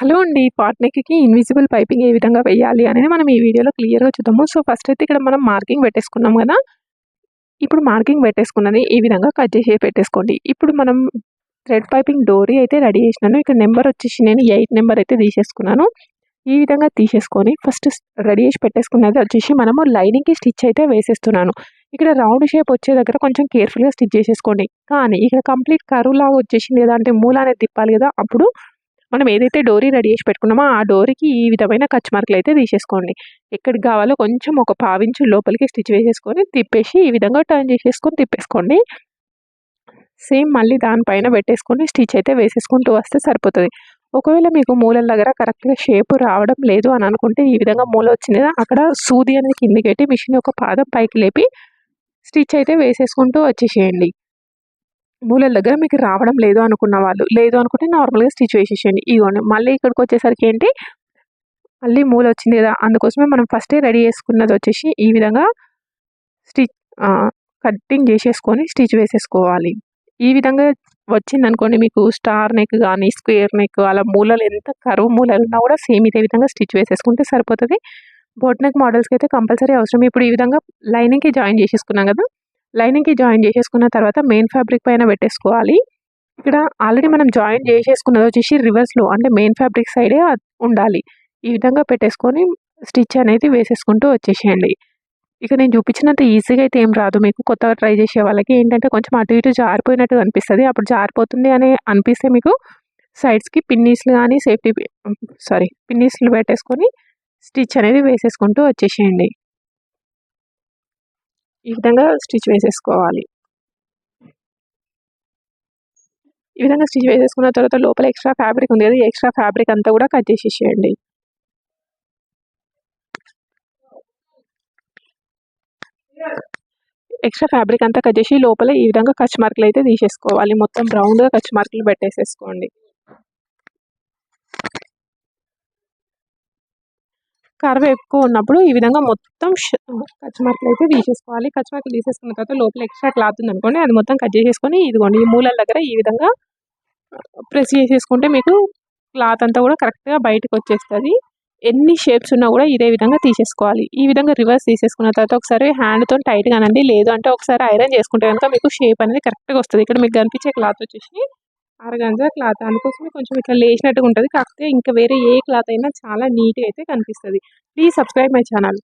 Hello అండి pot నెక్కి invisible piping ఏ విధంగా వేయాలి అనేది మనం ఈ వీడియోలో క్లియర్గా చూద్దాము. సో ఫస్ట్ అయితే ఇక్కడ మనం మార్కింగ్ పెట్టేసుకున్నాం కదా. ఇప్పుడు మార్కింగ్ పెట్టేసుకున్నది ఈ విధంగా కట్ చేసి పెట్టేసుకోండి. ఇప్పుడు మనం థ్రెడ్ పైపింగ్ డోరీ అయితే రెడీ చేసినాను. ఇక్కడ నెంబర్ వచ్చేసి నేను ఎయిట్ నెంబర్ అయితే తీసేసుకున్నాను. ఈ విధంగా తీసేసుకొని ఫస్ట్ రెడీ చేసి పెట్టేసుకున్నది వచ్చేసి మనము లైనింగ్కి స్టిచ్ అయితే వేసేస్తున్నాను. ఇక్కడ రౌండ్ షేప్ వచ్చే దగ్గర కొంచెం కేర్ఫుల్గా స్టిచ్ చేసేసుకోండి. కానీ ఇక్కడ కంప్లీట్ కరువు లాగా వచ్చేసింది లేదా అంటే మూల అనేది తిప్పాలి కదా అప్పుడు మనం ఏదైతే డోరీ రెడీ చేసి పెట్టుకున్నామో ఆ డోరీకి ఈ విధమైన కచ్ మార్కులు అయితే తీసేసుకోండి. ఎక్కడికి కావాలో కొంచెం ఒక పావించు లోపలికి స్టిచ్ వేసేసుకొని తిప్పేసి ఈ విధంగా టర్న్ చేసేసుకొని తిప్పేసుకోండి. సేమ్ మళ్ళీ దానిపైన పెట్టేసుకొని స్టిచ్ అయితే వేసేసుకుంటూ వస్తే సరిపోతుంది. ఒకవేళ మీకు మూలల దగ్గర కరెక్ట్గా షేప్ రావడం లేదు అని అనుకుంటే ఈ విధంగా మూల వచ్చింది అక్కడ సూది అనేది కిందకెట్టి పెట్టి మిషన్ యొక్క పాదం పైకి లేపి స్టిచ్ అయితే వేసేసుకుంటూ వచ్చేసేయండి. మూలల దగ్గర మీకు రావడం లేదు అనుకున్న వాళ్ళు. లేదు అనుకుంటే నార్మల్గా స్టిచ్ వేసేసేయండి. ఇవ్వండి మళ్ళీ ఇక్కడికి వచ్చేసరికి ఏంటి? మళ్ళీ మూల వచ్చింది కదా అందుకోసమే మనం ఫస్టే రెడీ చేసుకున్నది వచ్చేసి ఈ విధంగా స్టిచ్ కట్టింగ్ చేసేసుకొని స్టిచ్ వేసేసుకోవాలి. ఈ విధంగా వచ్చింది అనుకోండి మీకు స్టార్ నెక్ కానీ స్క్వేర్ నెక్ అలా మూలలు ఎంత కరువు మూలలు ఉన్నా కూడా సేమ్ ఇదే విధంగా స్టిచ్ వేసేసుకుంటే సరిపోతుంది. బోట్ నెక్ మోడల్స్కి అయితే కంపల్సరీ అవసరం. ఇప్పుడు ఈ విధంగా లైనింగ్కి జాయిన్ చేసేసుకున్నాం కదా లైనింగ్కి జాయిన్ చేసేసుకున్న తర్వాత మెయిన్ ఫ్యాబ్రిక్ పైన పెట్టేసుకోవాలి. ఇక్కడ ఆల్రెడీ మనం జాయిన్ చేసేసుకున్నది వచ్చేసి రివర్స్లో అంటే మెయిన్ ఫ్యాబ్రిక్ సైడే ఉండాలి. ఈ విధంగా పెట్టేసుకొని స్టిచ్ అనేది వేసేసుకుంటూ వచ్చేసేయండి. ఇక నేను చూపించినంత ఈజీగా అయితే ఏం రాదు. మీకు కొత్తగా ట్రై చేసే వాళ్ళకి ఏంటంటే కొంచెం అటు ఇటు జారిపోయినట్టు అనిపిస్తుంది. అప్పుడు జారిపోతుంది అని అనిపిస్తే మీకు సైడ్స్కి పిన్నీస్లు కానీ సేఫ్టీ సారీ పిన్నీస్లు పెట్టేసుకొని స్టిచ్ అనేది వేసేసుకుంటూ వచ్చేసేయండి. ఈ విధంగా స్టిచ్ వేసేసుకోవాలి. ఈ విధంగా స్టిచ్ వేసేసుకున్న తర్వాత లోపల ఎక్స్ట్రా ఫ్యాబ్రిక్ ఉంది కదా ఎక్స్ట్రా ఫ్యాబ్రిక్ అంతా కూడా కట్ చేసేసేయండి. ఎక్స్ట్రా ఫ్యాబ్రిక్ అంతా కట్ చేసి లోపల ఈ విధంగా కచ్ మార్కులు అయితే తీసేసుకోవాలి. మొత్తం రౌండ్గా కచ్ మార్కులు పెట్టేసేసుకోండి. కర్వ్ ఎక్కువ ఉన్నప్పుడు ఈ విధంగా మొత్తం కచ్చిమార్కులు అయితే తీసేసుకోవాలి. కచ్చిమార్కులు తీసేసుకున్న తర్వాత లోపల ఎక్స్ట్రా క్లాత్ ఉంది అనుకోండి అది మొత్తం కట్ చేసేసుకొని ఇదిగోండి ఈ మూలల దగ్గర ఈ విధంగా ప్రెస్ చేసేసుకుంటే మీకు క్లాత్ అంతా కూడా కరెక్ట్గా బయటకు వచ్చేస్తుంది. ఎన్ని షేప్స్ ఉన్నా కూడా ఇదే విధంగా తీసేసుకోవాలి. ఈ విధంగా రివర్స్ తీసేసుకున్న తర్వాత ఒకసారి హ్యాండ్తో టైట్గా అనండి. లేదు అంటే ఒకసారి ఐరన్ చేసుకుంటే కనుక మీకు షేప్ అనేది కరెక్ట్గా వస్తుంది. ఇక్కడ మీకు కనిపించే క్లాత్ వచ్చేసి ఆరగంజా క్లాత్. అందుకోసమే కొంచెం ఇట్లా లేచినట్టుగా ఉంటుంది కాకపోతే ఇంకా వేరే ఏ క్లాత్ అయినా చాలా నీట్గా అయితే కనిపిస్తుంది. Please subscribe my channel